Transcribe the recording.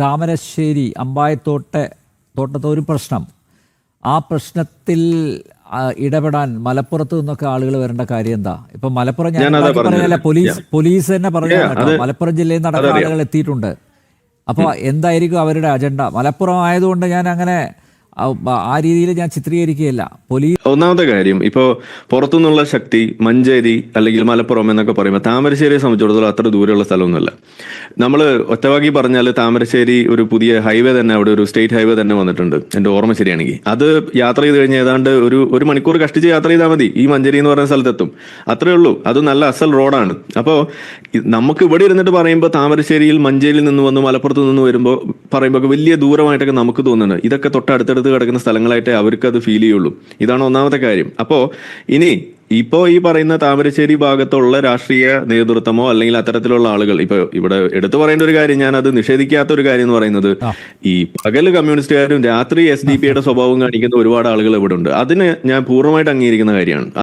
താമരശ്ശേരി അമ്പായത്തോട്ടെ തോട്ടത്തെ ഒരു പ്രശ്നം. ആ പ്രശ്നത്തിൽ ഇടപെടാൻ മലപ്പുറത്ത് നിന്നൊക്കെ ആളുകൾ വരേണ്ട കാര്യം എന്താ? ഇപ്പൊ മലപ്പുറം ഞാൻ പോലീസ് പോലീസ് തന്നെ പറഞ്ഞു മലപ്പുറം ജില്ലയിൽ അടക്കം ആളുകൾ എത്തിയിട്ടുണ്ട്. അപ്പോൾ എന്തായിരിക്കും അവരുടെ അജണ്ട? മലപ്പുറം ആയതുകൊണ്ട് ഞാൻ അങ്ങനെ ആ- രീതിയിൽ ഞാൻ ചിത്രീകരിക്കുകയില്ല. പോലീസ് ഒന്നാമത്തെ കാര്യം ഇപ്പോൾ പുറത്തുനിന്നുള്ള ശക്തി മഞ്ചേരി അല്ലെങ്കിൽ മലപ്പുറം എന്നൊക്കെ പറയുമ്പോൾ താമരശ്ശേരിയെ സംബന്ധിച്ചിടത്തോളം അത്ര ദൂരെയുള്ള സ്ഥലമൊന്നുമല്ല. നമ്മൾ ഒറ്റവാക്കി പറഞ്ഞാൽ താമരശ്ശേരി ഒരു പുതിയ ഹൈവേ തന്നെ അവിടെ ഒരു സ്റ്റേറ്റ് ഹൈവേ തന്നെ വന്നിട്ടുണ്ട്. എന്റെ ഓർമ്മ ശരിയാണെങ്കിൽ. അത് യാത്ര ചെയ്ത് കഴിഞ്ഞാൽ ഏതാണ്ട് ഒരു ഒരു മണിക്കൂർ കഷ്ടിച്ച് യാത്ര ചെയ്താൽ മതി. ഈ മഞ്ചേരി എന്ന് പറയുന്ന സ്ഥലത്തെത്തും. അത്രേ ഉള്ളൂ. അത് നല്ല അസൽ റോഡാണ്. അപ്പോൾ നമുക്ക് ഇവിടെ ഇരുന്നിട്ട് പറയുമ്പോൾ താമരശ്ശേരിയിൽ മഞ്ചേരിയിൽ നിന്ന് വന്ന് മലപ്പുറത്ത് നിന്ന് വരുമ്പോൾ പറയുമ്പോൾ വലിയ ദൂരമായിട്ടൊക്കെ നമുക്ക് തോന്നുന്നുണ്ട്. ഇതൊക്കെ തൊട്ടടുത്തടുത്ത് കിടക്കുന്ന സ്ഥലങ്ങളായിട്ടേ അവർക്ക് അത് ഫീൽ ചെയ്യുള്ളൂ. ഇതാണ് ഒന്നാമത്തെ കാര്യം. അപ്പോൾ ഇനി ഇപ്പോൾ ഈ പറയുന്ന താമരശ്ശേരി ഭാഗത്തുള്ള രാഷ്ട്രീയ നേതൃത്വമോ അല്ലെങ്കിൽ അത്തരത്തിലുള്ള ആളുകൾ ഇപ്പൊ ഇവിടെ എടുത്തു പറയേണ്ട ഒരു കാര്യം ഞാൻ അത് നിഷേധിക്കാത്ത ഒരു കാര്യം എന്ന് പറയുന്നത് ഈ പകൽ കമ്മ്യൂണിസ്റ്റുകാരും രാത്രി എസ് ഡി പിയുടെ സ്വഭാവം കാണിക്കുന്ന ഒരുപാട് ആളുകൾ ഇവിടെ ഉണ്ട് അതിന് ഞാൻ പൂർണമായിട്ട് അംഗീകരിക്കുന്ന കാര്യമാണ്.